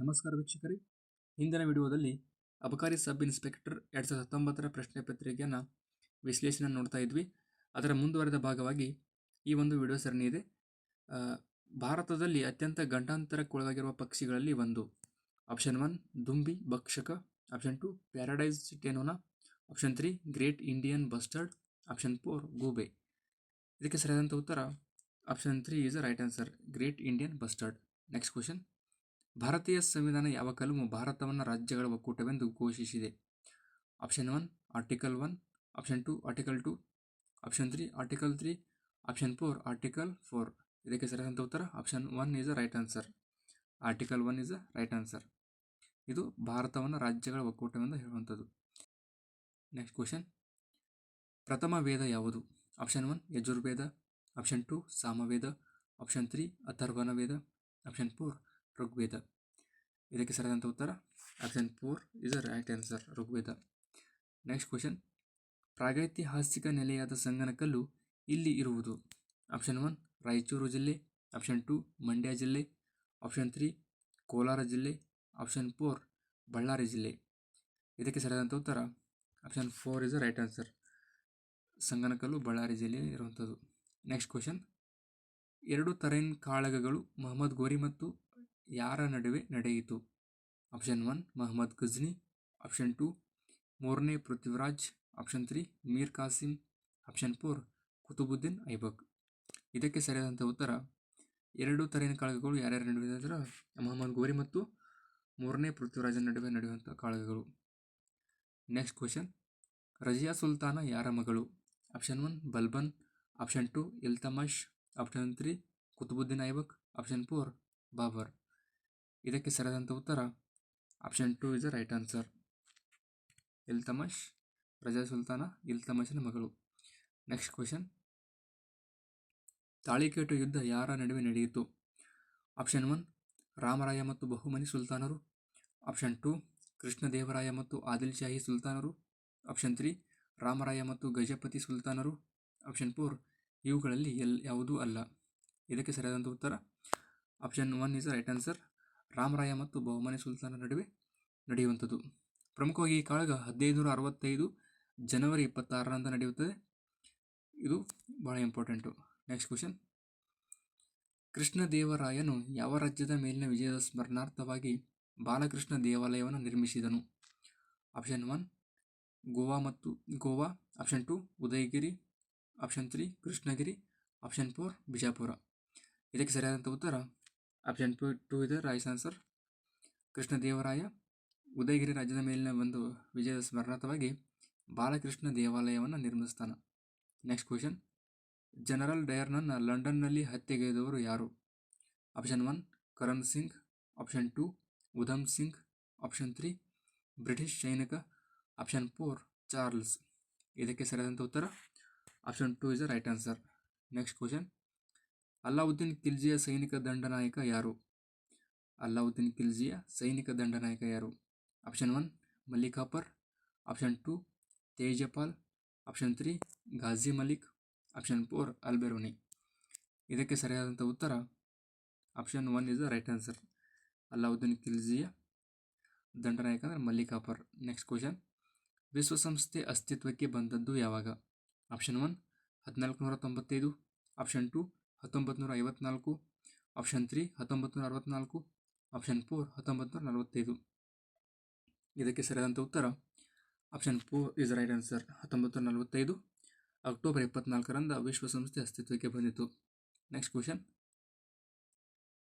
ನಮಸ್ಕಾರ ವೀಕ್ಷಕರೇ. ಹಿಂದಿನ ವಿಡಿಯೋದಲ್ಲಿ ಅಬಕಾರಿ ಸಬ್ ಇನ್ಸ್ಪೆಕ್ಟರ್ ಎರಡು ಸಾವಿರದ ಹತ್ತೊಂಬತ್ತರ ಪ್ರಶ್ನೆ ಪತ್ರಿಕೆಯನ್ನು ವಿಶ್ಲೇಷಣೆ ನೋಡ್ತಾ ಇದ್ವಿ. ಅದರ ಮುಂದುವರೆದ ಭಾಗವಾಗಿ ಈ ಒಂದು ವಿಡಿಯೋ ಸರಣಿ ಇದೆ. ಭಾರತದಲ್ಲಿ ಅತ್ಯಂತ ಗಂಡಾಂತರಕ್ಕೊಳಗಾಗಿರುವ ಪಕ್ಷಿಗಳಲ್ಲಿ ಒಂದು. ಆಪ್ಷನ್ ಒನ್ ದುಂಬಿ, ಭಕ್ಷಕ. Option two paradise ಟೆನೋನಾ option three great Indian bustard option four ಗೂಬೆ ಇದಕ್ಕೆ ಸರಿಯಾದಂಥ ಉತ್ತರ option three is a right answer great Indian bustard next question ಭಾರತೀಯ ಸಂವಿಧಾನ ಯಾವ ಕಲಮು ಭಾರತವನ್ನು ರಾಜ್ಯಗಳ ಒಕ್ಕೂಟವೆಂದು ಘೋಷಿಸಿದೆ? Option one article one option two article two option three article three option four article four ಇದಕ್ಕೆ ಸರಿಯಾದಂಥ ಉತ್ತರ option one is a right answer article one is a right answer ಇದು ಭಾರತವನ್ನು ರಾಜ್ಯಗಳ ಒಕ್ಕೂಟವೆಂದು ಹೇಳುವಂಥದ್ದು. ನೆಕ್ಸ್ಟ್ ಕ್ವಶನ್ ಪ್ರಥಮ ವೇದ ಯಾವುದು? Option one Yajurveda. Option two Samaveda. Option three Atharvana Veda option four Rigveda. ಇದಕ್ಕೆ ಸರಿಯಾದಂಥ ಉತ್ತರ option four is a right answer Rigveda. Next question ಪ್ರಾಗೈತಿಹಾಸಿಕ ನೆಲೆಯಾದ ಸಂಗನಕಲ್ಲು ಇಲ್ಲಿ ಇರುವುದು. ಆಪ್ಷನ್ ಒನ್ ರಾಯಚೂರು ಜಿಲ್ಲೆ. ಆಪ್ಷನ್ ಟು ಮಂಡ್ಯ ಜಿಲ್ಲೆ. ಆಪ್ಷನ್ ತ್ರೀ ಕೋಲಾರ ಜಿಲ್ಲೆ. ಆಪ್ಷನ್ ಫೋರ್ ಬಳ್ಳಾರಿ ಜಿಲ್ಲೆ. ಇದಕ್ಕೆ ಸರಿಯಾದಂಥ ಉತ್ತರ option four is a right answer Sanganakallu Ballari ಜಿಲ್ಲೆಯಲ್ಲಿ ಇರುವಂಥದ್ದು ನೆಕ್ಸ್ಟ್ ಕ್ವಶನ್ ಎರಡು ತರೈನ್ ಕಾಳಗಗಳು, ಮೊಹಮ್ಮದ್ ಗೋರಿ ಮತ್ತು ಯಾರ ನಡುವೆ ನಡೆಯಿತು? Option one Mohammed Ghazni option two ಮೂರನೇ Prithviraj option three Mir Qasim option four Qutbuddin Aibak ಇದಕ್ಕೆ ಸರಿಯಾದಂಥ ಉತ್ತರ, ಎರಡು ತರಹಿನ ಕಾಳಗಗಳು ಯಾರ್ಯಾರ ನಡುವೆ ಅಂದರೆ ಮೊಹಮ್ಮದ್ ಗೋರಿ ಮತ್ತು ಮೂರನೇ ಪೃಥ್ವಿರಾಜನ ನಡುವೆ ನಡೆಯುವಂಥ ಕಾಳಗಗಳು. ನೆಕ್ಸ್ಟ್ ಕ್ವಶನ್ ರಜಿಯಾ ಸುಲ್ತಾನ ಯಾರ ಮಗಳು? Option one Balban option two Iltutmish option three Qutbuddin Aibak option four Babur ಇದಕ್ಕೆ ಸರಿಯಾದಂಥ ಉತ್ತರ? Option two is the right answer Iltutmish ಪ್ರಜಾ ಸುಲ್ತಾನ ಇಲ್ತಮಶನ ಮಗಳು. ನೆಕ್ಸ್ಟ್ ಕ್ವೆಶನ್ ತಾಳಿಕೇಟು ಯುದ್ಧ ಯಾರ ನಡುವೆ ನಡೆಯಿತು? ಆಪ್ಷನ್ ಒನ್ ರಾಮರಾಯ ಮತ್ತು ಬಹುಮನಿ ಸುಲ್ತಾನರು. ಆಪ್ಷನ್ ಟು ಕೃಷ್ಣದೇವರಾಯ ಮತ್ತು ಆದಿಲ್ ಶಾಹಿ ಸುಲ್ತಾನರು. ಆಪ್ಷನ್ ತ್ರೀ ರಾಮರಾಯ ಮತ್ತು ಗಜಪತಿ ಸುಲ್ತಾನರು. ಆಪ್ಷನ್ ಫೋರ್ ಇವುಗಳಲ್ಲಿ ಎಲ್ ಯಾವುದೂ ಅಲ್ಲ. ಇದಕ್ಕೆ ಸರಿಯಾದಂಥ ಉತ್ತರ? Option one is right answer Ramaraya ಮತ್ತು ಬಹುಮನೆ ಸುಲ್ತಾನ ನಡುವೆ ನಡೆಯುವಂಥದ್ದು. ಪ್ರಮುಖವಾಗಿ ಈ ಕಾಳಗ ಹದಿನೈದುನೂರ ಅರವತ್ತೈದು ಜನವರಿ ಇಪ್ಪತ್ತಾರರಂದು ನಡೆಯುತ್ತದೆ. ಇದು ಬಹಳ ಇಂಪಾರ್ಟೆಂಟು ನೆಕ್ಸ್ಟ್ ಕ್ವಶನ್ ಕೃಷ್ಣದೇವರಾಯನು ಯಾವ ರಾಜ್ಯದ ಮೇಲಿನ ವಿಜಯದ ಸ್ಮರಣಾರ್ಥವಾಗಿ ಬಾಲಕೃಷ್ಣ ದೇವಾಲಯವನ್ನು ನಿರ್ಮಿಸಿದನು? ಆಪ್ಷನ್ ಒನ್ ಗೋವಾ ಮತ್ತು Goa. Option two Udayagiri. Option three Krishnagiri. Option four Bijapur. ಇದಕ್ಕೆ ಸರಿಯಾದಂಥ ಉತ್ತರ ಆಪ್ಷನ್ ಟು ಟು ಇದೆ ರೈಸ್ ಆನ್ಸರ್ ಕೃಷ್ಣದೇವರಾಯ, ಉದಯಗಿರಿ ರಾಜ್ಯದ ಮೇಲಿನ ಒಂದು ವಿಜಯದ ಸ್ಮರಣಾರ್ಥವಾಗಿ ಬಾಲಕೃಷ್ಣ ದೇವಾಲಯವನ್ನು ನಿರ್ಮಿಸ್ತಾನೆ ನೆಕ್ಸ್ಟ್ ಕ್ವಶನ್ ಜನರಲ್ ಡಯರ್ನನ್ನು ಲಂಡನ್ನಲ್ಲಿ ಹತ್ಯೆಗೈದವರು ಯಾರು? Option one Karan Singh option two Udham Singh option three British ಸೈನಿಕ ಆಪ್ಷನ್ ಫೋರ್ ಚಾರ್ಲ್ಸ್ ಇದಕ್ಕೆ ಸರಿಯಾದಂಥ ಉತ್ತರ? Option two is the right answer next question Alauddin ಖಿಲ್ಜಿಯ ಸೈನಿಕ ದಂಡನಾಯಕ ಯಾರು? ಅಲ್ಲಾವುದ್ದೀನ್ ಖಿಲ್ಜಿಯ ಸೈನಿಕ ದಂಡನಾಯಕ ಯಾರು? Option one Malik Kafur option two, Tejpal. Option three Ghazi Malik. Option four, Alberuni. ಇದಕ್ಕೆ ಸರಿಯಾದಂಥ ಉತ್ತರ? Option one is the right answer. Alauddin ಖಿಲ್ಜಿಯ ದಂಡನಾಯಕ ಅಂದರೆ ಮಲ್ಲಿಕಾಪರ್ ನೆಕ್ಸ್ಟ್ ಕ್ವಶನ್. ವಿಶ್ವಸಂಸ್ಥೆ ಅಸ್ತಿತ್ವಕ್ಕೆ ಬಂದದ್ದು ಯಾವಾಗ? ಆಪ್ಷನ್ ಒನ್ ಹದಿನಾಲ್ಕು ನೂರ ತೊಂಬತ್ತೈದು. ಆಪ್ಷನ್ ಟು ಹತ್ತೊಂಬತ್ತು ನೂರ ಐವತ್ನಾಲ್ಕು ಆಪ್ಷನ್ ತ್ರೀ ಹತ್ತೊಂಬತ್ತು ನೂರ ಅರವತ್ನಾಲ್ಕು ಆಪ್ಷನ್ ಫೋರ್ ಹತ್ತೊಂಬತ್ತು ನೂರ ನಲವತ್ತೈದು ಇದಕ್ಕೆ ಸರಿಯಾದಂಥ ಉತ್ತರ? Option four is right answer ಹತ್ತೊಂಬತ್ತು ನೂರ ನಲವತ್ತೈದು ಅಕ್ಟೋಬರ್ ಇಪ್ಪತ್ನಾಲ್ಕರಂದ ವಿಶ್ವಸಂಸ್ಥೆ ಅಸ್ತಿತ್ವಕ್ಕೆ ಬಂದಿತು. ನೆಕ್ಸ್ಟ್ ಕ್ವಶನ್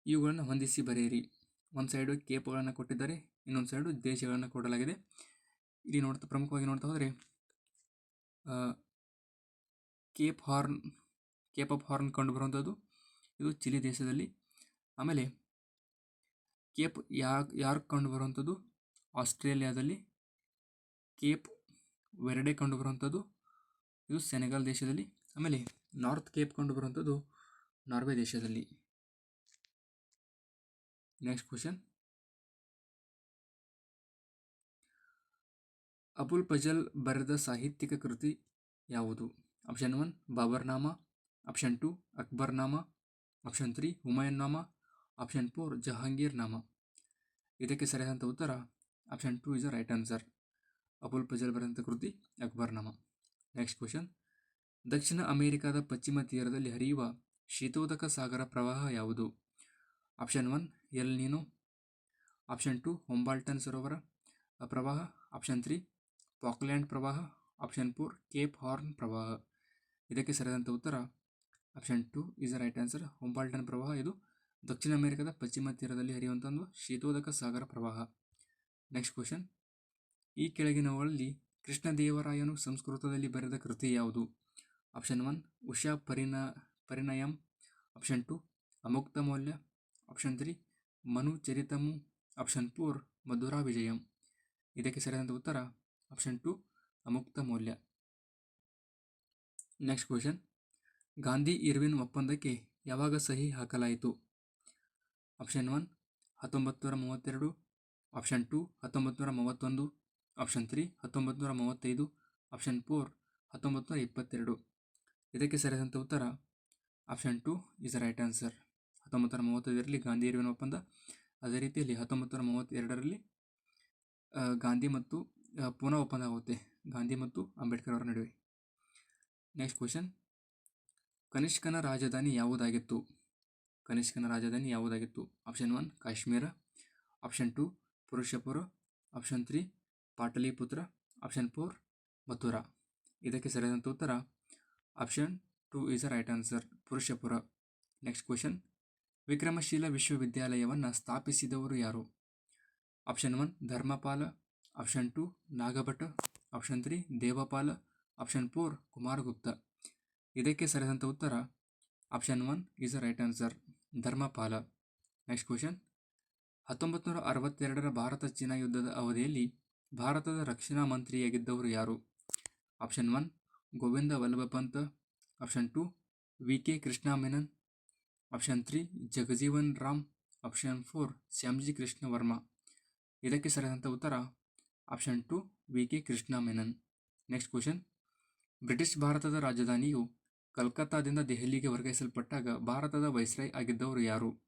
ಇವುಗಳನ್ನು ಹೊಂದಿಸಿ ಬರೆಯಿರಿ. ಒಂದು ಸೈಡು ಕೇಪ್ಗಳನ್ನು ಕೊಟ್ಟಿದ್ದಾರೆ, ಇನ್ನೊಂದು ಸೈಡು ದೇಶಗಳನ್ನು ಕೊಡಲಾಗಿದೆ. ಇಲ್ಲಿ ನೋಡ್ತಾ ಪ್ರಮುಖವಾಗಿ ನೋಡ್ತಾ ಹೋದರೆ Cape Horn Cape of Horn ಕಂಡು ಬರುವಂಥದ್ದು ಇದು ಚಿಲಿ ದೇಶದಲ್ಲಿ. ಆಮೇಲೆ ಕೇಪ್ ಯಾರ್ ಯಾರ್ಕ್ ಕಂಡುಬರುವಂಥದ್ದು? ಆಸ್ಟ್ರೇಲಿಯಾದಲ್ಲಿ. ಕೇಪ್ ವೆರಡೆ ಕಂಡುಬರುವಂಥದ್ದು. ಇದು ಸೆನೆಗಲ್ ದೇಶದಲ್ಲಿ. ಆಮೇಲೆ ನಾರ್ತ್ ಕೇಪ್ ಕಂಡು ಬರುವಂಥದ್ದು ನಾರ್ವೆ ದೇಶದಲ್ಲಿ. ನೆಕ್ಸ್ಟ್ ಕ್ವಶನ್ ಅಬುಲ್ ಫಜಲ್ ಬರೆದ ಸಾಹಿತ್ಯಿಕ ಕೃತಿ ಯಾವುದು? Option one Baburnama option two Akbarnama option three Humayun Nama option four Jahangir Nama ಇದಕ್ಕೆ ಸರಿಯಾದಂಥ ಉತ್ತರ option two is a right answer Abul Fazal ಬರೆದಂಥ ಕೃತಿ ಅಕ್ಬರ್ನಾಮ ನೆಕ್ಸ್ಟ್ ಕ್ವಶನ್ ದಕ್ಷಿಣ ಅಮೆರಿಕಾದ ಪಶ್ಚಿಮ ತೀರದಲ್ಲಿ ಹರಿಯುವ ಶೀತೋದಕ ಸಾಗರ ಪ್ರವಾಹ ಯಾವುದು? Option one El Nino option two Humboldt ಸರೋವರ ಪ್ರವಾಹ. ಆಪ್ಷನ್ ತ್ರೀ ಪಾಕ್ಲ್ಯಾಂಡ್ ಪ್ರವಾಹ. ಆಪ್ಷನ್ ಫೋರ್ ಕೇಪ್ ಹಾರ್ನ್ ಪ್ರವಾಹ. ಇದಕ್ಕೆ ಸರಿಯಾದಂಥ ಉತ್ತರ option two is right answer. Humboldt ಪ್ರವಾಹ ಇದು ದಕ್ಷಿಣ ಅಮೆರಿಕದ ಪಶ್ಚಿಮ ತೀರದಲ್ಲಿ ಹರಿಯುವಂಥ ಒಂದು ಶೀತೋದಕ ಸಾಗರ ಪ್ರವಾಹ. ನೆಕ್ಸ್ಟ್ ಕ್ವಶನ್ ಈ ಕೆಳಗಿನವುಗಳಲ್ಲಿ ಕೃಷ್ಣದೇವರಾಯನು ಸಂಸ್ಕೃತದಲ್ಲಿ ಬರೆದ ಕೃತಿ ಯಾವುದು? Option one Usha Parina, Parinayam. Option two Amukta Malya. Option three Manu Charitamu. Option four Madhura Vijayam. ಇದಕ್ಕೆ ಸರಿಯಾದಂಥ ಉತ್ತರ ಆಪ್ಷನ್ ಟು ಅಮುಕ್ತ ಮೌಲ್ಯ. ನೆಕ್ಸ್ಟ್ ಕ್ವಶನ್ ಗಾಂಧಿ ಇರ್ವಿನ್ ಒಪ್ಪಂದಕ್ಕೆ ಯಾವಾಗ ಸಹಿ ಹಾಕಲಾಯಿತು? ಆಪ್ಷನ್ ಒನ್ ಹತ್ತೊಂಬತ್ತು ಮೂವತ್ತೆರಡು. ಆಪ್ಷನ್ ಟು ಹತ್ತೊಂಬತ್ತು ಮೂವತ್ತೊಂದು. ಆಪ್ಷನ್ ತ್ರೀ ಹತ್ತೊಂಬತ್ತು ಮೂವತ್ತೈದು. ಆಪ್ಷನ್ ಫೋರ್ ಹತ್ತೊಂಬತ್ತು ನೂರ ಇಪ್ಪತ್ತೆರಡು. ಇದಕ್ಕೆ ಸರಿಯಾದಂಥ ಉತ್ತರ? Option two is right answer. ಹತ್ತೊಂಬತ್ತು ನೂರ ಮೂವತ್ತೈದರಲ್ಲಿ ಗಾಂಧಿ ಇರ್ವಿನ್ ಒಪ್ಪಂದ. ಅದೇ ರೀತಿಯಲ್ಲಿ ಹತ್ತೊಂಬತ್ತು ನೂರ ಮೂವತ್ತೆರಡರಲ್ಲಿ ಗಾಂಧಿ ಮತ್ತು ಪೂನಾ ಒಪ್ಪಂದ ಆಗುತ್ತೆ. ಗಾಂಧಿ ಮತ್ತು ಅಂಬೇಡ್ಕರ್ ಅವರ ನಡುವೆ. ನೆಕ್ಸ್ಟ್ ಕ್ವಶನ್ ಕನಿಷ್ಕನ ರಾಜಧಾನಿ ಯಾವುದಾಗಿತ್ತು? ಕನಿಷ್ಕನ ರಾಜಧಾನಿ ಯಾವುದಾಗಿತ್ತು? Option one Kashmir. Option two Purushapura. Option three Pataliputra. Option four Mathura. ಇದಕ್ಕೆ ಸರಿಯಾದಂಥ ಉತ್ತರ? Option two is a right answer Purushapura. Next question Vikramashila ವಿಶ್ವವಿದ್ಯಾಲಯವನ್ನು ಸ್ಥಾಪಿಸಿದವರು ಯಾರು? Option one Dharmapala. Option two Nagabhata. Option three Devapala. Option four Kumaragupta. ಇದಕ್ಕೆ ಸರಿಯಾದಂಥ ಉತ್ತರ option one is a right answer Dharmapala. Next question ಹತ್ತೊಂಬತ್ತು ನೂರ ಅರವತ್ತೆರಡರ Bharat China ಯುದ್ಧದ ಅವಧಿಯಲ್ಲಿ ಭಾರತದ ರಕ್ಷಣಾ ಮಂತ್ರಿಯಾಗಿದ್ದವರು ಯಾರು? Option one Govind Vallabh Pant. Option two V K Krishna Menon option three Jagjivan Ram. Option four Shyamji Krishna Varma ಇದಕ್ಕೆ ಸರಿಯಾದಂಥ ಉತ್ತರ option two V K Krishna Menon next question British ಭಾರತದ ರಾಜಧಾನಿಯು ಕಲ್ಕತ್ತಾದಿಂದ ದೆಹಲಿಗೆ ವರ್ಗಾಯಿಸಲ್ಪಟ್ಟಾಗ ಭಾರತದ ವೈಸ್ರಾಯ್ ಆಗಿದ್ದವರು ಯಾರು?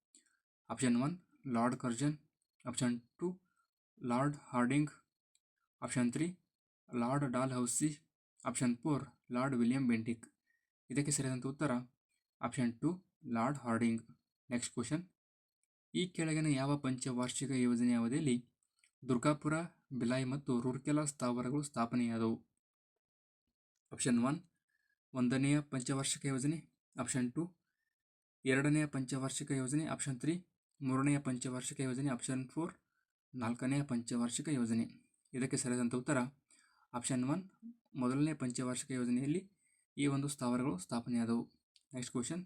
Option one, lord Curzon. Option two, lord Hardinge. Option three, lord Dalhousie option four, lord William Bentinck. ಇದಕ್ಕೆ ಸರಿಯಾದಂಥ ಉತ್ತರ? Option two, lord Hardinge. Next question. ಈ ಕೆಳಗಿನ ಯಾವ ಪಂಚವಾರ್ಷಿಕ ಯೋಜನೆಯ ಅವಧಿಯಲ್ಲಿ ದುರ್ಗಾಪುರ, ಬಿಲಾಯ್ ಮತ್ತು ರೂರ್ಕೆಲಾ ಸ್ಥಾವರಗಳು ಸ್ಥಾಪನೆಯಾದವು? ಆಪ್ಷನ್ ಒನ್ ಒಂದನೆಯ ಪಂಚವಾರ್ಷಿಕ ಯೋಜನೆ ಆಪ್ಷನ್ ಟು ಎರಡನೆಯ ಪಂಚವಾರ್ಷಿಕ ಯೋಜನೆ ಆಪ್ಷನ್ ತ್ರೀ ಮೂರನೆಯ ಪಂಚವಾರ್ಷಿಕ ಯೋಜನೆ ಆಪ್ಷನ್ ಫೋರ್ ನಾಲ್ಕನೆಯ ಪಂಚವಾರ್ಷಿಕ ಯೋಜನೆ. ಇದಕ್ಕೆ ಸರಿಯಾದಂಥ ಉತ್ತರ ಆಪ್ಷನ್ ಒನ್ ಮೊದಲನೇ ಪಂಚವಾರ್ಷಿಕ ಯೋಜನೆಯಲ್ಲಿ ಈ ಒಂದು ಸ್ಥಾವರಗಳು ಸ್ಥಾಪನೆಯಾದವು. Next question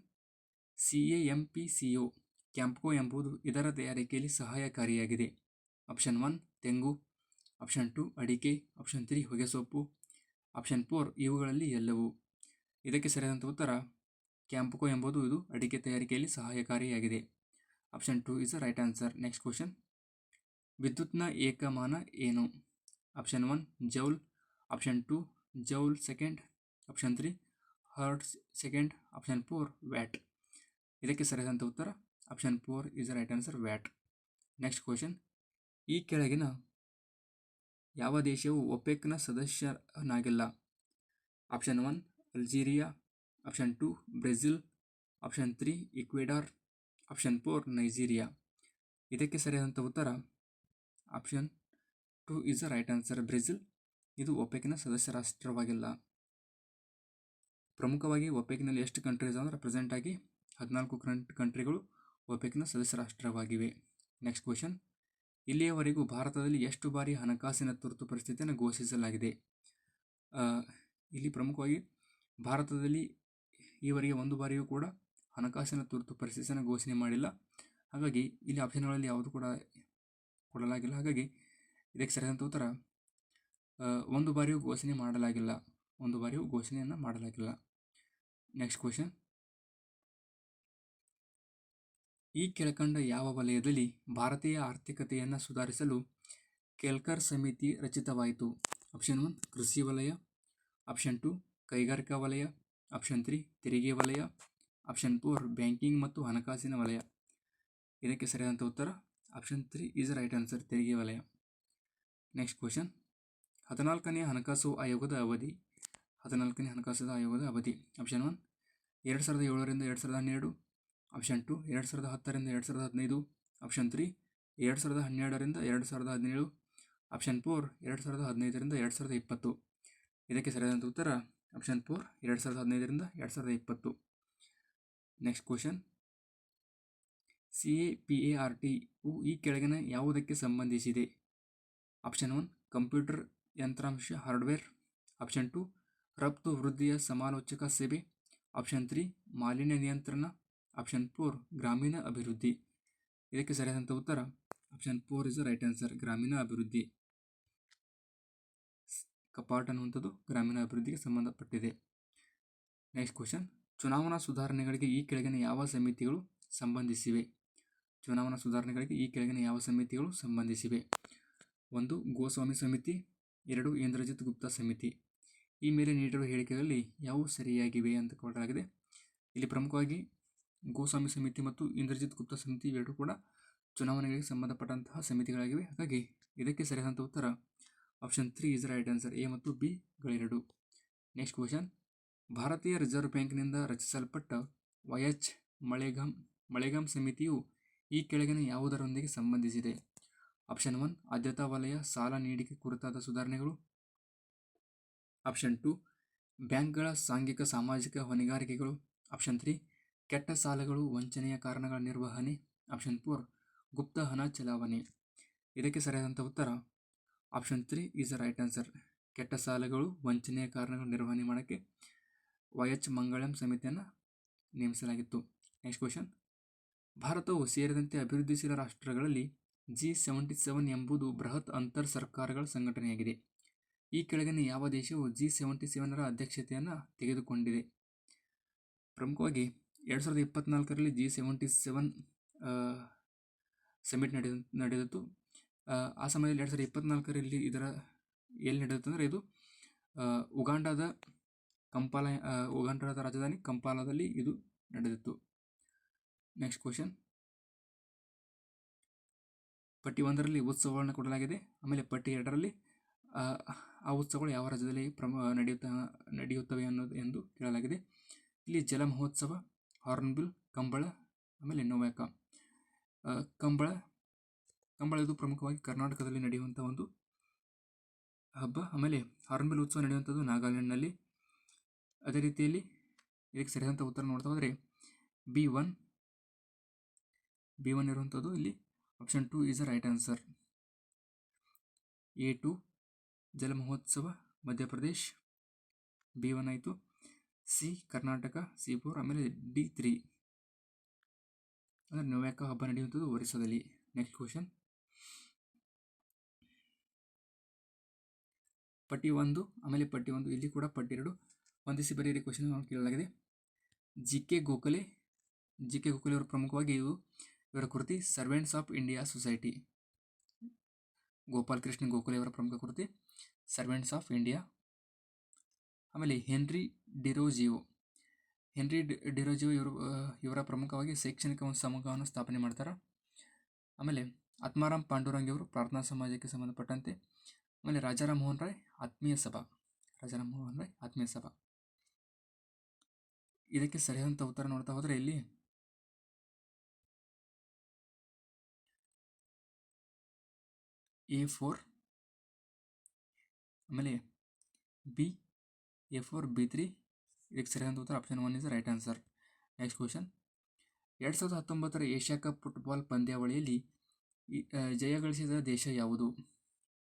C A M P C O Campco ಎಂಬುದು ಇದರ ತಯಾರಿಕೆಯಲ್ಲಿ ಸಹಾಯಕಾರಿಯಾಗಿದೆ. ಆಪ್ಷನ್ ಒನ್ ತೆಂಗು. ಆಪ್ಷನ್ ಟು ಅಡಿಕೆ. ಆಪ್ಷನ್ ತ್ರೀ ಹೊಗೆಸೊಪ್ಪು. ಆಪ್ಷನ್ ಫೋರ್ ಇವುಗಳಲ್ಲಿ ಎಲ್ಲವು. ಇದಕ್ಕೆ ಸರಿಯಾದಂಥ ಉತ್ತರ ಕ್ಯಾಂಪ್ಕೋ ಎಂಬುದು ಇದು ಅಡಿಕೆ ತಯಾರಿಕೆಯಲ್ಲಿ ಸಹಾಯಕಾರಿಯಾಗಿದೆ. Option two is a right answer. Next question. ವಿದ್ಯುತ್ನ ಏಕಮಾನ ಏನು? Option one, joule. Option two, joule second. Option three hertz second. Option four, watt. ಇದಕ್ಕೆ ಸರಿಯಾದಂಥ ಉತ್ತರ option four is right answer, watt. Next question. ಈ ಕೆಳಗಿನ ಯಾವ ದೇಶವು ಒಪೆಕ್ನ ಸದಸ್ಯನಾಗಿಲ್ಲ? Option one Algeria option two Brazil option three Ecuador option four Nigeria ಇದಕ್ಕೆ ಸರಿಯಾದಂಥ ಉತ್ತರ option two is the right answer Brazil, ಇದು ಒಪೆಕ್ನ ಸದಸ್ಯ ರಾಷ್ಟ್ರವಾಗಿಲ್ಲ. ಪ್ರಮುಖವಾಗಿ ಒಪೆಕ್ನಲ್ಲಿ ಎಷ್ಟು ಕಂಟ್ರೀಸ್ ಅಂದರೆ ಪ್ರೆಸೆಂಟಾಗಿ ಹದಿನಾಲ್ಕು ಕಂಟ್ ಕಂಟ್ರಿಗಳು ಒಪೆಕ್ನ ಸದಸ್ಯ ರಾಷ್ಟ್ರವಾಗಿವೆ. ನೆಕ್ಸ್ಟ್ ಕ್ವಶನ್ ಇಲ್ಲಿಯವರೆಗೂ ಭಾರತದಲ್ಲಿ ಎಷ್ಟು ಬಾರಿ ಹಣಕಾಸಿನ ತುರ್ತು ಪರಿಸ್ಥಿತಿಯನ್ನು ಘೋಷಿಸಲಾಗಿದೆ? ಇಲ್ಲಿ ಪ್ರಮುಖವಾಗಿ ಭಾರತದಲ್ಲಿ ಈವರೆಗೆ ಒಂದು ಬಾರಿಯೂ ಕೂಡ ಹಣಕಾಸಿನ ತುರ್ತು ಪರಿಸ್ಥಿತಿಯನ್ನು ಘೋಷಣೆ ಮಾಡಿಲ್ಲ. ಹಾಗಾಗಿ ಇಲ್ಲಿ ಆಪ್ಷನ್ಗಳಲ್ಲಿ ಯಾವುದು ಕೂಡ ಕೊಡಲಾಗಿಲ್ಲ. ಹಾಗಾಗಿ ಇದಕ್ಕೆ ಸರಿಯಾದಂಥ ಉತ್ತರ ಒಂದು ಬಾರಿಯೂ ಘೋಷಣೆ ಮಾಡಲಾಗಿಲ್ಲ. ಒಂದು ಬಾರಿಯೂ ಘೋಷಣೆಯನ್ನು ಮಾಡಲಾಗಿಲ್ಲ. ನೆಕ್ಸ್ಟ್ ಕ್ವಶನ್ ಈ ಕೆಳಕಂಡ ಯಾವ ವಲಯದಲ್ಲಿ ಭಾರತೀಯ ಆರ್ಥಿಕತೆಯನ್ನು ಸುಧಾರಿಸಲು ಕೆಲ್ಕರ್ ಸಮಿತಿ ರಚಿತವಾಯಿತು? ಆಪ್ಷನ್ ಒನ್ ಕೃಷಿ ವಲಯ. ಆಪ್ಷನ್ ಟು ಕೈಗಾರಿಕಾ ವಲಯ ಆಪ್ಷನ್ ತ್ರೀ ತೆರಿಗೆ ವಲಯ ಆಪ್ಷನ್ ಫೋರ್ ಬ್ಯಾಂಕಿಂಗ್ ಮತ್ತು ಹಣಕಾಸಿನ ವಲಯ. ಇದಕ್ಕೆ ಸರಿಯಾದಂಥ ಉತ್ತರ option three is right answer ತೆರಿಗೆ ವಲಯ. ನೆಕ್ಸ್ಟ್ ಕ್ವಶನ್ ಹದಿನಾಲ್ಕನೇ ಹಣಕಾಸು ಆಯೋಗದ ಅವಧಿ. ಹದಿನಾಲ್ಕನೇ ಹಣಕಾಸು ಆಯೋಗದ ಅವಧಿ. ಆಪ್ಷನ್ ಒನ್ ಎರಡು ಸಾವಿರದ ಏಳರಿಂದ ಎರಡು ಸಾವಿರದ ಹನ್ನೆರಡು. ಆಪ್ಷನ್ ಟು ಎರಡು ಸಾವಿರದ ಹತ್ತರಿಂದ ಎರಡು ಸಾವಿರದ ಹದಿನೈದು. ಆಪ್ಷನ್ ತ್ರೀ ಎರಡು ಸಾವಿರದ ಹನ್ನೆರಡರಿಂದ ಎರಡು ಸಾವಿರದ ಹದಿನೇಳು. ಆಪ್ಷನ್ ಫೋರ್ ಎರಡು ಸಾವಿರದ ಹದಿನೈದರಿಂದ ಎರಡು ಸಾವಿರದ ಇಪ್ಪತ್ತು. ಇದಕ್ಕೆ ಸರಿಯಾದಂಥ ಉತ್ತರ ಆಪ್ಷನ್ ಫೋರ್ ಎರಡು ಸಾವಿರದ ಹದಿನೈದರಿಂದ ಎರಡು ಸಾವಿರದ ಇಪ್ಪತ್ತು. Next question C A P A R T you ಈ ಕೆಳಗಿನ ಯಾವುದಕ್ಕೆ ಸಂಬಂಧಿಸಿದೆ? ಆಪ್ಷನ್ ಒನ್ ಕಂಪ್ಯೂಟರ್ ಯಂತ್ರಾಂಶ ಹಾರ್ಡ್ವೇರ್ ಆಪ್ಷನ್ ಟು ರಫ್ತು ವೃದ್ಧಿಯ ಸಮಾಲೋಚಕ ಸೇವೆ. ಆಪ್ಷನ್ ತ್ರೀ ಮಾಲಿನ್ಯ ನಿಯಂತ್ರಣ. ಆಪ್ಷನ್ ಫೋರ್ ಗ್ರಾಮೀಣ ಅಭಿವೃದ್ಧಿ. ಇದಕ್ಕೆ ಸರಿಯಾದಂಥ ಉತ್ತರ option four is right answer ಗ್ರಾಮೀಣ ಅಭಿವೃದ್ಧಿ. ಕಪಾಟ್ ಅನ್ನುವಂಥದ್ದು ಗ್ರಾಮೀಣ ಅಭಿವೃದ್ಧಿಗೆ ಸಂಬಂಧಪಟ್ಟಿದೆ. ನೆಕ್ಸ್ಟ್ ಕ್ವಶನ್ ಚುನಾವಣಾ ಸುಧಾರಣೆಗಳಿಗೆ ಈ ಕೆಳಗಿನ ಯಾವ ಸಮಿತಿಗಳು ಸಂಬಂಧಿಸಿವೆ? ಚುನಾವಣಾ ಸುಧಾರಣೆಗಳಿಗೆ ಈ ಕೆಳಗಿನ ಯಾವ ಸಮಿತಿಗಳು ಸಂಬಂಧಿಸಿವೆ? ಒಂದು, ಗೋಸ್ವಾಮಿ ಸಮಿತಿ. ಎರಡು, ಇಂದ್ರಜಿತ್ ಗುಪ್ತಾ ಸಮಿತಿ. ಈ ಮೇಲೆ ನೀಡಿರುವ ಹೇಳಿಕೆಗಳಲ್ಲಿ ಯಾವುವು ಸರಿಯಾಗಿವೆ ಅಂತ ಕೊಡಲಾಗಿದೆ. ಇಲ್ಲಿ ಪ್ರಮುಖವಾಗಿ ಗೋಸ್ವಾಮಿ ಸಮಿತಿ ಮತ್ತು ಇಂದ್ರಜಿತ್ ಗುಪ್ತಾ ಸಮಿತಿ ಇವೆರಡೂ ಕೂಡ ಚುನಾವಣೆಗಳಿಗೆ ಸಂಬಂಧಪಟ್ಟಂತಹ ಸಮಿತಿಗಳಾಗಿವೆ. ಹಾಗಾಗಿ ಇದಕ್ಕೆ ಸರಿಯಾದಂಥ ಉತ್ತರ option three is right answer A ಮತ್ತು ಬಿ ಗಳೆರಡು ನೆಕ್ಸ್ಟ್ ಕ್ವಶನ್ ಭಾರತೀಯ ರಿಸರ್ವ್ ಬ್ಯಾಂಕ್ನಿಂದ ರಚಿಸಲ್ಪಟ್ಟ ವೈ ಎಚ್ ಮಳೆಗಾಮ್ ಮಳೆಗಾಮ್ ಸಮಿತಿಯು ಈ ಕೆಳಗಿನ ಯಾವುದರೊಂದಿಗೆ ಸಂಬಂಧಿಸಿದೆ? ಆಪ್ಷನ್ ಒನ್ ಆದ್ಯತಾ ವಲಯ, ಸಾಲ ನೀಡಿಕೆ ಕುರಿತಾದ ಸುಧಾರಣೆಗಳು. ಆಪ್ಷನ್ ಟು ಬ್ಯಾಂಕ್ಗಳ ಸಾಂಘಿಕ ಸಾಮಾಜಿಕ ಹೊಣೆಗಾರಿಕೆಗಳು. ಆಪ್ಷನ್ ತ್ರೀ ಕೆಟ್ಟ ಸಾಲಗಳು, ವಂಚನೆಯ ಕಾರಣಗಳ ನಿರ್ವಹಣೆ. ಆಪ್ಷನ್ ಫೋರ್ ಗುಪ್ತ ಹಣ ಚಲಾವಣೆ. ಇದಕ್ಕೆ ಸರಿಯಾದಂಥ ಉತ್ತರ option three is right answer ಕೆಟ್ಟ ಸಾಲಗಳು ವಂಚನೆಯ ಕಾರಣಗಳ ನಿರ್ವಹಣೆ ಮಾಡೋಕ್ಕೆ ವೈ ಎಚ್ ಮಂಗಳಂ ಸಮಿತಿಯನ್ನು ನೇಮಿಸಲಾಗಿತ್ತು. ನೆಕ್ಸ್ಟ್ ಕ್ವಶನ್ ಭಾರತವು ಸೇರಿದಂತೆ ಅಭಿವೃದ್ಧಿಶೀಲ ರಾಷ್ಟ್ರಗಳಲ್ಲಿ ಜಿ ಸೆವೆಂಟಿ ಸೆವೆನ್ ಎಂಬುದು ಬೃಹತ್ ಅಂತರ್ ಸರ್ಕಾರಗಳ ಸಂಘಟನೆಯಾಗಿದೆ. ಈ ಕೆಳಗಿನ ಯಾವ ದೇಶವು ಜಿ ಸೆವೆಂಟಿ ಸೆವೆನರ ಅಧ್ಯಕ್ಷತೆಯನ್ನು ತೆಗೆದುಕೊಂಡಿದೆ? ಪ್ರಮುಖವಾಗಿ ಎರಡು ಸಾವಿರದ ಇಪ್ಪತ್ನಾಲ್ಕರಲ್ಲಿ ಜಿ ಸೆವೆಂಟಿ ಸೆವೆನ್ ಸಮಿಟ್ ನಡೆದ, ನಡೆದಿತ್ತು. ಆ ಸಮಯದಲ್ಲಿ ಎರಡು ಸಾವಿರದ ಇಪ್ಪತ್ನಾಲ್ಕರಲ್ಲಿ ಇದರ ಎಲ್ಲಿ ನಡೆದಿತ್ತು ಅಂದರೆ ಇದು ಉಗಾಂಡಾದ ಕಂಪಾಲ ಉಗಾಂಡಾದ ರಾಜಧಾನಿ ಕಂಪಾಲದಲ್ಲಿ ಇದು ನಡೆದಿತ್ತು. ನೆಕ್ಸ್ಟ್ ಕ್ವಶನ್ ಪಟ್ಟಿ ಒಂದರಲ್ಲಿ ಉತ್ಸವಗಳನ್ನು ಕೊಡಲಾಗಿದೆ. ಆಮೇಲೆ ಪಟ್ಟಿ ಎರಡರಲ್ಲಿ, ಆ ಉತ್ಸವಗಳು ಯಾವ ರಾಜ್ಯದಲ್ಲಿ ಪ್ರಮ, ನಡೆಯುತ್ತ, ನಡೆಯುತ್ತವೆ ಅನ್ನೋದು ಎಂದು ಕೇಳಲಾಗಿದೆ. ಇಲ್ಲಿ ಜಲ ಮಹೋತ್ಸವ, ಹಾರ್ನ್ಬಿಲ್, ಕಂಬಳ, ಆಮೇಲೆ ನೋವ್ಯಾಕ. ಕಂಬಳ ಕಂಬಳ ಇದು ಪ್ರಮುಖವಾಗಿ ಕರ್ನಾಟಕದಲ್ಲಿ ನಡೆಯುವಂಥ ಒಂದು ಹಬ್ಬ. ಆಮೇಲೆ ಹಾರ್ನ್ಬಿಲ್ ಉತ್ಸವ ನಡೆಯುವಂಥದ್ದು ನಾಗಾಲ್ಯಾಂಡ್ನಲ್ಲಿ. ಅದೇ ರೀತಿಯಲ್ಲಿ ಇದಕ್ಕೆ ಸರಿಯಾದಂಥ ಉತ್ತರ ನೋಡ್ತಾ ಹೋದರೆ ಬಿ ಒನ್. ಬಿ ಒನ್ ಇರುವಂಥದ್ದು ಇಲ್ಲಿ option two is a right answer A two ಜಲ ಮಹೋತ್ಸವ ಮಧ್ಯಪ್ರದೇಶ್. ಬಿ ಒನ್ ಆಯಿತು. ಸಿ ಕರ್ನಾಟಕ, ಸಿ ಫೋರ್ ಆಮೇಲೆ ಡಿ ತ್ರೀ ಅಂದರೆ ನೋವ್ಯಾಕ ಹಬ್ಬ ನಡೆಯುವಂಥದ್ದು ಒರಿಸ್ಸಾದಲ್ಲಿ. ನೆಕ್ಸ್ಟ್ ಕ್ವಶನ್ ಪಟ್ಟಿ ಒಂದು, ಆಮೇಲೆ ಪಟ್ಟಿ ಒಂದು, ಇಲ್ಲಿ ಕೂಡ ಪಟ್ಟಿ ಎರಡು. ಹೊಂದಿಸಿ ಬರೆಯಿರಿ ಕ್ವಶನ್ ಕೇಳಲಾಗಿದೆ. G K Gokhale G K Gokhale ಅವರು ಪ್ರಮುಖವಾಗಿ ಇವು. ಇವರ ಕೃತಿ Servants of India Society Gopal Krishna Gokhale ಅವರ ಪ್ರಮುಖ ಕೃತಿ ಸರ್ವೆಂಟ್ಸ್ ಆಫ್ ಇಂಡಿಯಾ ಆಮೇಲೆ ಹೆನ್ರಿ ಡಿರೋಜಿಯೋ. ಹೆನ್ರಿ ಡಿರೋಜಿಯೋ ಇವರು ಇವರ ಪ್ರಮುಖವಾಗಿ ಶೈಕ್ಷಣಿಕ ಒಂದು ಸಮೂಹವನ್ನು ಸ್ಥಾಪನೆ ಮಾಡ್ತಾರೆ. ಆಮೇಲೆ ಆತ್ಮಾರಾಮ್ ಪಾಂಡುರಂಗಿ ಅವರು ಪ್ರಾರ್ಥನಾ ಸಮಾಜಕ್ಕೆ ಸಂಬಂಧಪಟ್ಟಂತೆ. ಆಮೇಲೆ ರಾಜಾರಾಮ್ ಮೋಹನ್ ರಾಯ್ ಆತ್ಮೀಯ ಸಭಾ ರಾಜಾರಾಮ್ ಮೋಹನ್ ರಾಯ್ ಆತ್ಮೀಯ ಸಭಾ. ಇದಕ್ಕೆ ಸರಿಯಾದಂಥ ಉತ್ತರ ನೋಡ್ತಾ ಹೋದರೆ ಇಲ್ಲಿ ಎ ಫೋರ್, ಆಮೇಲೆ B, A four, B three, ಇದಕ್ಕೆ ಸರಿಯಾದಂಥ ಉತ್ತರ option one is right answer next question ಎರಡು ಸಾವಿರದ ಹತ್ತೊಂಬತ್ತರ ಏಷ್ಯಾ ಕಪ್ ಫುಟ್ಬಾಲ್ ಪಂದ್ಯಾವಳಿಯಲ್ಲಿ ಜಯ ಗಳಿಸಿದ ದೇಶ ಯಾವುದು?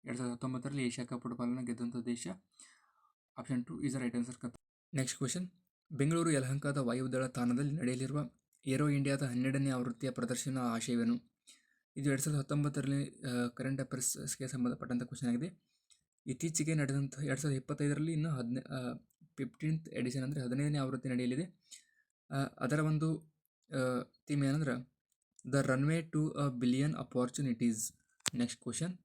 ಎರಡು ಸಾವಿರದ ಹತ್ತೊಂಬತ್ತರಲ್ಲಿ ಏಷ್ಯಾ ಕಪ್ ಫುಟ್ಬಾಲನ್ನು ಗೆದ್ದಂಥ ದೇಶ. Option two is right answer ಕತ್ ನೆಕ್ಸ್ಟ್ ಕ್ವಶನ್ ಬೆಂಗಳೂರು ಯಲಹಂಕದ ವಾಯುದಳ ತಾಣದಲ್ಲಿ ನಡೆಯಲಿರುವ ಏರೋ ಇಂಡಿಯಾದ ಹನ್ನೆರಡನೇ ಆವೃತ್ತಿಯ ಪ್ರದರ್ಶನ ಆಶಯವೇನು? ಇದು ಎರಡು ಸಾವಿರದ ಹತ್ತೊಂಬತ್ತರಲ್ಲಿ ಕರೆಂಟ್ ಅಫೇರ್ಸ್ಗೆ ಸಂಬಂಧಪಟ್ಟಂಥ ಕ್ವಶನ್ ಆಗಿದೆ. ಇತ್ತೀಚೆಗೆ ನಡೆದಂಥ ಎರಡು ಸಾವಿರದ ಇಪ್ಪತ್ತೈದರಲ್ಲಿ ಇನ್ನೂ ಹದಿನ ಫಿಫ್ಟೀನ್ತ್ ಎಡಿಷನ್ ಅಂದರೆ ಹದಿನೈದನೇ ಆವೃತ್ತಿ ನಡೆಯಲಿದೆ. ಅದರ ಒಂದು ಥೀಮ್ ಏನಂದ್ರೆ the runway to a billion opportunities next question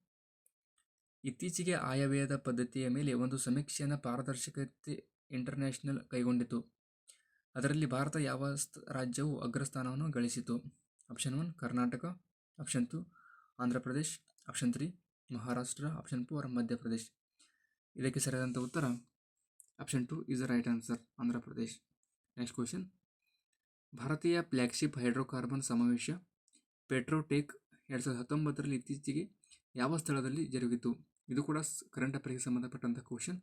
ಇತ್ತೀಚೆಗೆ ಆಯವ್ಯಯದ ಪದ್ಧತಿಯ ಮೇಲೆ ಒಂದು ಸಮೀಕ್ಷೆಯನ್ನು ಪಾರದರ್ಶಕತೆ ಇಂಟರ್ನ್ಯಾಷನಲ್ ಕೈಗೊಂಡಿತು. ಅದರಲ್ಲಿ ಭಾರತ ಯಾವ ರಾಜ್ಯವು ಅಗ್ರಸ್ಥಾನವನ್ನು ಗಳಿಸಿತು? Option one Karnataka. Option two Andhra Pradesh. Option three Maharashtra. Option four Madhya Pradesh ಇದಕ್ಕೆ ಸರಿಯಾದಂಥ ಉತ್ತರ? Option two is the right answer Andhra Pradesh. Next question ಭಾರತೀಯ ಫ್ಲ್ಯಾಗ್ಶಿಪ್ ಹೈಡ್ರೋಕಾರ್ಬನ್ ಸಮಾವೇಶ ಪೆಟ್ರೋಟೆಕ್ ಎರಡು ಸಾವಿರದ ಹತ್ತೊಂಬತ್ತರಲ್ಲಿ ಇತ್ತೀಚೆಗೆ ಯಾವ ಸ್ಥಳದಲ್ಲಿ ಜರುಗಿತು? ಇದು ಕೂಡ ಕರೆಂಟ್ ಅಫೇರ್ಗೆ ಸಂಬಂಧಪಟ್ಟಂಥ ಕ್ವಶನ್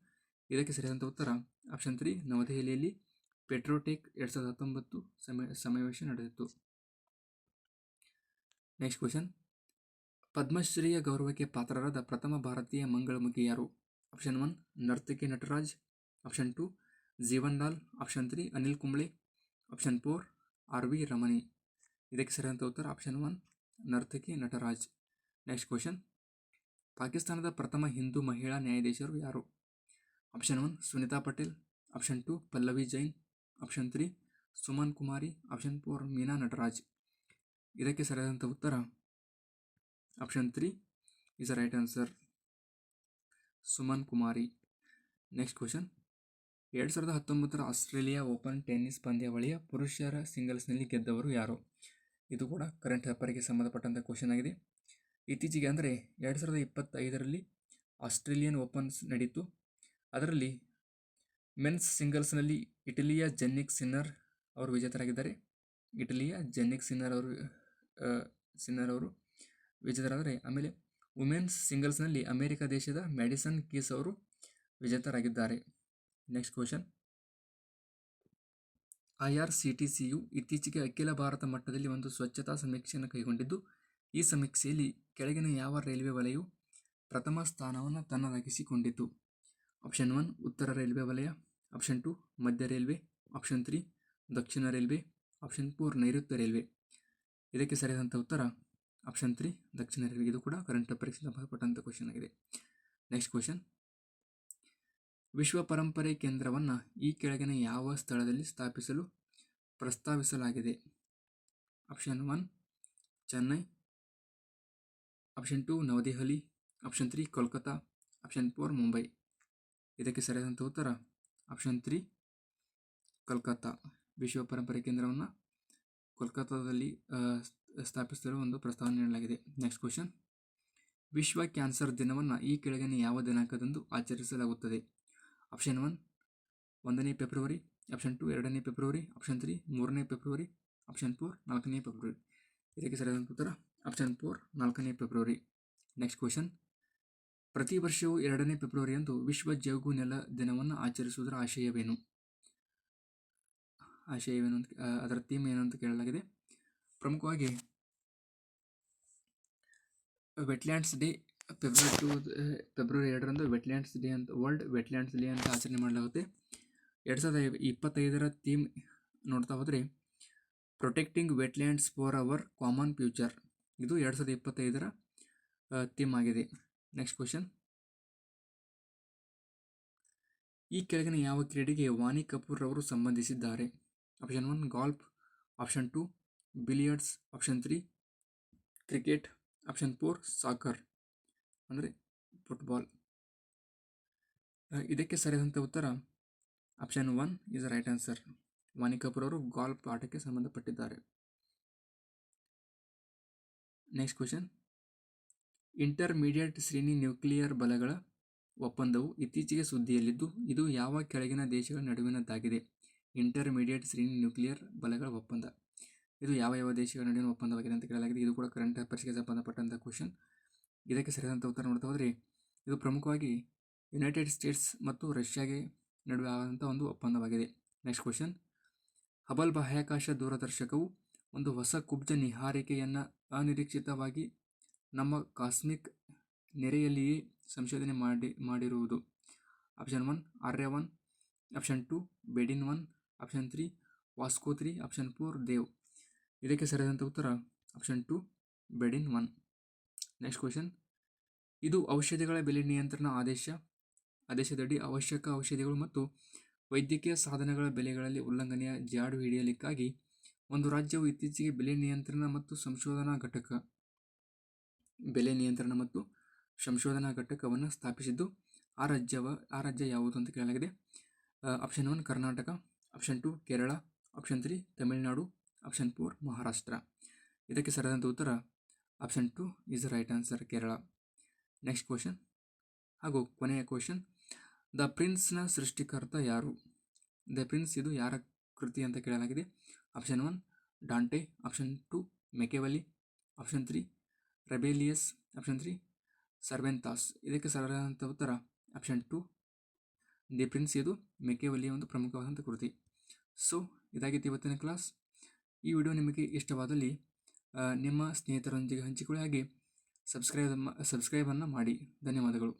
ಇದಕ್ಕೆ ಸರಿಯಾದಂಥ ಉತ್ತರ ಆಪ್ಷನ್ ತ್ರೀ ನವದೆಹಲಿಯಲ್ಲಿ ಪೆಟ್ರೋಟೆಕ್ ಎರಡು ಸಾವಿರದ ಹತ್ತೊಂಬತ್ತು ಸಮ, ಸಮಾವೇಶ ನಡೆದಿತ್ತು. ನೆಕ್ಸ್ಟ್ ಕ್ವಶನ್ ಪದ್ಮಶ್ರೀಯ ಗೌರವಕ್ಕೆ ಪಾತ್ರರಾದ ಪ್ರಥಮ ಭಾರತೀಯ ಮಂಗಳಮುಖಿ ಯಾರು? Option one Narthaki Nataraj. Option two Jeevan Lal. Option three Anil Kumble. Option four R V Ramani. ಇದಕ್ಕೆ ಸರಿಯಾದಂಥ ಉತ್ತರ option one Narthaki Nataraj. Next question ಪಾಕಿಸ್ತಾನದ ಪ್ರಥಮ ಹಿಂದೂ ಮಹಿಳಾ ನ್ಯಾಯಾಧೀಶರು ಯಾರು? Option one Sunita Patel. Option two Pallavi Jain. Option three Suman Kumari. Option four Meena Nataraj. ಇದಕ್ಕೆ ಸರಿಯಾದಂಥ ಉತ್ತರ? Option three is a right answer Suman Kumari. Next question ಎರಡು ಸಾವಿರದ ಹತ್ತೊಂಬತ್ತರ ಆಸ್ಟ್ರೇಲಿಯಾ ಓಪನ್ ಟೆನ್ನಿಸ್ ಪಂದ್ಯಾವಳಿಯ ಪುರುಷರ ಸಿಂಗಲ್ಸ್ನಲ್ಲಿ ಗೆದ್ದವರು ಯಾರು? ಇದು ಕೂಡ ಕರೆಂಟ್ ಅಫೇರ್ಗೆ ಸಂಬಂಧಪಟ್ಟಂಥ ಕ್ವಶನ್ ಆಗಿದೆ. ಇತ್ತೀಚೆಗೆ ಅಂದರೆ ಎರಡು ಸಾವಿರದ ಇಪ್ಪತ್ತೈದರಲ್ಲಿ ಆಸ್ಟ್ರೇಲಿಯನ್ ಓಪನ್ಸ್ ನಡೀತು. ಅದರಲ್ಲಿ ಮೆನ್ಸ್ ಸಿಂಗಲ್ಸ್ನಲ್ಲಿ ಇಟಲಿಯ ಜೆನ್ನಿಕ್ ಸಿನ್ನರ್ ಅವರು ವಿಜೇತರಾಗಿದ್ದಾರೆ. ಇಟಲಿಯ ಜೆನ್ನಿಕ್ ಸಿನ್ನರ್ ಅವರು ಸಿನ್ನರ್ ಅವರು ವಿಜೇತರಾದರೆ ಆಮೇಲೆ ವುಮೆನ್ಸ್ ಸಿಂಗಲ್ಸ್ನಲ್ಲಿ ಅಮೆರಿಕ ದೇಶದ ಮ್ಯಾಡಿಸನ್ ಕೀಸ್ ಅವರು ವಿಜೇತರಾಗಿದ್ದಾರೆ. Next question. I R C T C ಇತ್ತೀಚೆಗೆ ಅಖಿಲ ಭಾರತ ಮಟ್ಟದಲ್ಲಿ ಒಂದು ಸ್ವಚ್ಛತಾ ಸಮೀಕ್ಷೆಯನ್ನು ಕೈಗೊಂಡಿದ್ದು. ಈ ಸಮೀಕ್ಷೆಯಲ್ಲಿ ಕೆಳಗಿನ ಯಾವ ರೈಲ್ವೆ ವಲಯವು ಪ್ರಥಮ ಸ್ಥಾನವನ್ನು ತನ್ನದಾಗಿಸಿಕೊಂಡಿತು? ಆಪ್ಷನ್ ಒನ್, ಉತ್ತರ ರೈಲ್ವೆ ವಲಯ. ಆಪ್ಷನ್ ಟು, ಮಧ್ಯ ರೈಲ್ವೆ. ಆಪ್ಷನ್ ತ್ರೀ, ದಕ್ಷಿಣ ರೈಲ್ವೆ. ಆಪ್ಷನ್ ಫೋರ್, ನೈಋತ್ಯ ರೈಲ್ವೆ. ಇದಕ್ಕೆ ಸರಿಯಾದಂಥ ಉತ್ತರ? ಆಪ್ಷನ್ ತ್ರೀ, ದಕ್ಷಿಣ ರೈಲ್ವೆ. ಇದು ಕೂಡ ಕರೆಂಟ್ ಅಫೇರ್ಗೆ ಸಂಬಂಧಪಟ್ಟಂಥ ಕ್ವಶನ್ ಆಗಿದೆ. ನೆಕ್ಸ್ಟ್ ಕ್ವಶನ್ ವಿಶ್ವ ಪರಂಪರೆ ಕೇಂದ್ರವನ್ನು ಈ ಕೆಳಗಿನ ಯಾವ ಸ್ಥಳದಲ್ಲಿ ಸ್ಥಾಪಿಸಲು ಪ್ರಸ್ತಾವಿಸಲಾಗಿದೆ? Option one, Chennai. Option two New Delhi option three Kolkata option four Mumbai ಇದಕ್ಕೆ ಸರಿಯಾದಂಥ ಉತ್ತರ? ಆಪ್ಷನ್ ತ್ರೀ ಕೋಲ್ಕತ್ತಾ ವಿಶ್ವ ಪರಂಪರೆ ಕೇಂದ್ರವನ್ನು ಕೋಲ್ಕತ್ತಾದಲ್ಲಿ ಸ್ಥಾಪಿಸಲು ಒಂದು ಪ್ರಸ್ತಾವನೆ ನೀಡಲಾಗಿದೆ. ನೆಕ್ಸ್ಟ್ ಕ್ವಶನ್ ವಿಶ್ವ ಕ್ಯಾನ್ಸರ್ ದಿನವನ್ನು ಈ ಕೆಳಗಿನ ಯಾವ ದಿನಾಂಕದಂದು ಆಚರಿಸಲಾಗುತ್ತದೆ? ಆಪ್ಷನ್ ಒನ್ ಒಂದನೇ ಫೆಬ್ರವರಿ ಆಪ್ಷನ್ ಟು ಎರಡನೇ ಫೆಬ್ರವರಿ ಆಪ್ಷನ್ ತ್ರೀ ಮೂರನೇ ಫೆಬ್ರವರಿ ಆಪ್ಷನ್ ಫೋರ್ ನಾಲ್ಕನೇ ಫೆಬ್ರವರಿ ಇದಕ್ಕೆ ಸರಿಯಾದಂಥ ಉತ್ತರ? ಆಪ್ಷನ್ ಫೋರ್ ನಾಲ್ಕನೇ ಫೆಬ್ರವರಿ. ನೆಕ್ಸ್ಟ್ ಕ್ವೆಶನ್ ಪ್ರತಿ ವರ್ಷವೂ ಎರಡನೇ ಫೆಬ್ರವರಿಯಂದು ವಿಶ್ವ ಜೌಗು ನೆಲ ದಿನವನ್ನು ಆಚರಿಸುವುದರ ಆಶಯವೇನು? ಆಶಯವೇನು ಅಂತ ಅದರ ಥೀಮ್ ಏನು ಅಂತ ಕೇಳಲಾಗಿದೆ. ಪ್ರಮುಖವಾಗಿ wetlands day February two February ಎರಡರಂದು ವೆಟ್ಲ್ಯಾಂಡ್ಸ್ ಡೇ ಅಂತ ವರ್ಲ್ಡ್ ವೆಟ್ಲ್ಯಾಂಡ್ಸ್ ಡೇ ಅಂತ ಆಚರಣೆ ಮಾಡಲಾಗುತ್ತೆ. ಎರಡು ಸಾವಿರದ ಇಪ್ಪತ್ತೈದರ ಥೀಮ್ ನೋಡ್ತಾ ಹೋದರೆ protecting wetlands for our common future ಇದು ಎರಡು ಸಾವಿರದ ಇಪ್ಪತ್ತೈದರ ಥೀಮ್ ಆಗಿದೆ. ನೆಕ್ಸ್ಟ್ ಕ್ವಶನ್ ಈ ಕೆಳಗಿನ ಯಾವ ಕ್ರೀಡೆಗೆ ವಾನಿ ಕಪೂರ್ ಅವರು ಸಂಬಂಧಿಸಿದ್ದಾರೆ? Option one golf option two billiards option three cricket option four soccer ಅಂದರೆ ಫುಟ್ಬಾಲ್ ಇದಕ್ಕೆ ಸರಿಯಾದಂಥ ಉತ್ತರ option one is right answer Vani Kapoor ಅವರು ಗಾಲ್ಫ್ ಆಟಕ್ಕೆ ಸಂಬಂಧಪಟ್ಟಿದ್ದಾರೆ. ನೆಕ್ಸ್ಟ್ ಕ್ವಶನ್ ಇಂಟರ್ಮೀಡಿಯೇಟ್ ಶ್ರೇಣಿ ನ್ಯೂಕ್ಲಿಯರ್ ಬಲಗಳ ಒಪ್ಪಂದವು ಇತ್ತೀಚೆಗೆ ಸುದ್ದಿಯಲ್ಲಿದ್ದು, ಇದು ಯಾವ ಕೆಳಗಿನ ದೇಶಗಳ ನಡುವಿನದ್ದಾಗಿದೆ? ಇಂಟರ್ಮೀಡಿಯೇಟ್ ಶ್ರೇಣಿ ನ್ಯೂಕ್ಲಿಯರ್ ಬಲಗಳ ಒಪ್ಪಂದ. ಇದು ಯಾವ ಯಾವ ದೇಶಗಳ ನಡುವಿನ ಒಪ್ಪಂದವಾಗಿದೆ ಅಂತ ಕೇಳಲಾಗಿದೆ. ಇದು ಕೂಡ ಕರೆಂಟ್ ಅಫೇರ್ಸ್ಗೆ ಸಂಬಂಧಪಟ್ಟಂಥ ಕ್ವಶನ್ ಇದಕ್ಕೆ ಸರಿಯಾದಂಥ ಉತ್ತರ ನೋಡ್ತಾ ಹೋದರೆ, ಇದು ಪ್ರಮುಖವಾಗಿ ಯುನೈಟೆಡ್ ಸ್ಟೇಟ್ಸ್ ಮತ್ತು ರಷ್ಯಾಗೆ ನಡುವೆ ಆದಂಥ ಒಂದು ಒಪ್ಪಂದವಾಗಿದೆ. ನೆಕ್ಸ್ಟ್ ಕ್ವಶನ್ ಹಬಲ್ ಬಾಹ್ಯಾಕಾಶ ದೂರದರ್ಶಕವು ಒಂದು ಹೊಸ ಕುಬ್ಜ ನಿಹಾರಿಕೆಯನ್ನು ಅನಿರೀಕ್ಷಿತವಾಗಿ ನಮ್ಮ ಕಾಸ್ಮಿಕ್ ನೆರೆಯಲ್ಲಿಯೇ ಸಂಶೋಧನೆ ಮಾಡಿ, ಮಾಡಿರುವುದು. Option one, Arya one. Option two, ಬೆಡಿನ್ one. Option three, Vasco three. Option four, Dev. ಇದಕ್ಕೆ ಸರಿಯಾದಂಥ ಉತ್ತರ ಆಪ್ಷನ್ ಟು, ಬೆಡಿನ್ ಒನ್. Next question. ಇದು ಔಷಧಿಗಳ ಬೆಲೆ ನಿಯಂತ್ರಣ ಆದೇಶ. ಆದೇಶದಡಿ ಅವಶ್ಯಕ ಔಷಧಿಗಳು ಮತ್ತು ವೈದ್ಯಕೀಯ ಸಾಧನಗಳ ಬೆಲೆಗಳಲ್ಲಿ ಉಲ್ಲಂಘನೆಯ ಜಾಡು ಹಿಡಿಯಲಿಕ್ಕಾಗಿ ಒಂದು ರಾಜ್ಯವು ಇತ್ತೀಚೆಗೆ ಬೆಲೆ ನಿಯಂತ್ರಣ ಮತ್ತು ಸಂಶೋಧನಾ ಘಟಕ, ಬೆಲೆ ನಿಯಂತ್ರಣ ಮತ್ತು ಸಂಶೋಧನಾ ಘಟಕವನ್ನು ಸ್ಥಾಪಿಸಿದ್ದು, ಆ ರಾಜ್ಯವ, ಆ ರಾಜ್ಯ ಯಾವುದು ಅಂತ ಕೇಳಲಾಗಿದೆ. Option one Karnataka option two Kerala option three Tamil Nadu option four Maharashtra. ಇದಕ್ಕೆ ಸರಿಯಾದಂಥ ಉತ್ತರ option two is right answer Kerala. Next question ಹಾಗೂ ಕೊನೆಯ ಕ್ವಶನ್ ದ ಪ್ರಿನ್ಸ್ನ ಸೃಷ್ಟಿಕರ್ತ ಯಾರು? ದ ಪ್ರಿನ್ಸ್ ಇದು ಯಾರ ಕೃತಿ ಅಂತ ಕೇಳಲಾಗಿದೆ. Option one Dante option two Machiavelli option three rebellious option three Cervantes ಇದಕ್ಕೆ ಸರಿಯಾದಂಥ ಉತ್ತರ ಆಪ್ಷನ್ ಟು ದಿ ಪ್ರಿನ್ಸ್ ಇದು ಮೆಕೆವಲಿಯ ಒಂದು ಪ್ರಮುಖವಾದಂಥ ಕೃತಿ. ಸೊ ಇದಾಗಿತ್ತು ಇವತ್ತಿನ ಕ್ಲಾಸ್ ಈ ವಿಡಿಯೋ ನಿಮಗೆ ಇಷ್ಟವಾದಲ್ಲಿ ನಿಮ್ಮ ಸ್ನೇಹಿತರೊಂದಿಗೆ ಹಂಚಿಕೊಳ್ಳಿ ಹಾಗೆ ಸಬ್ಸ್ಕ್ರೈಬ್ ಸಬ್ಸ್ಕ್ರೈಬನ್ನು ಮಾಡಿ. ಧನ್ಯವಾದಗಳು.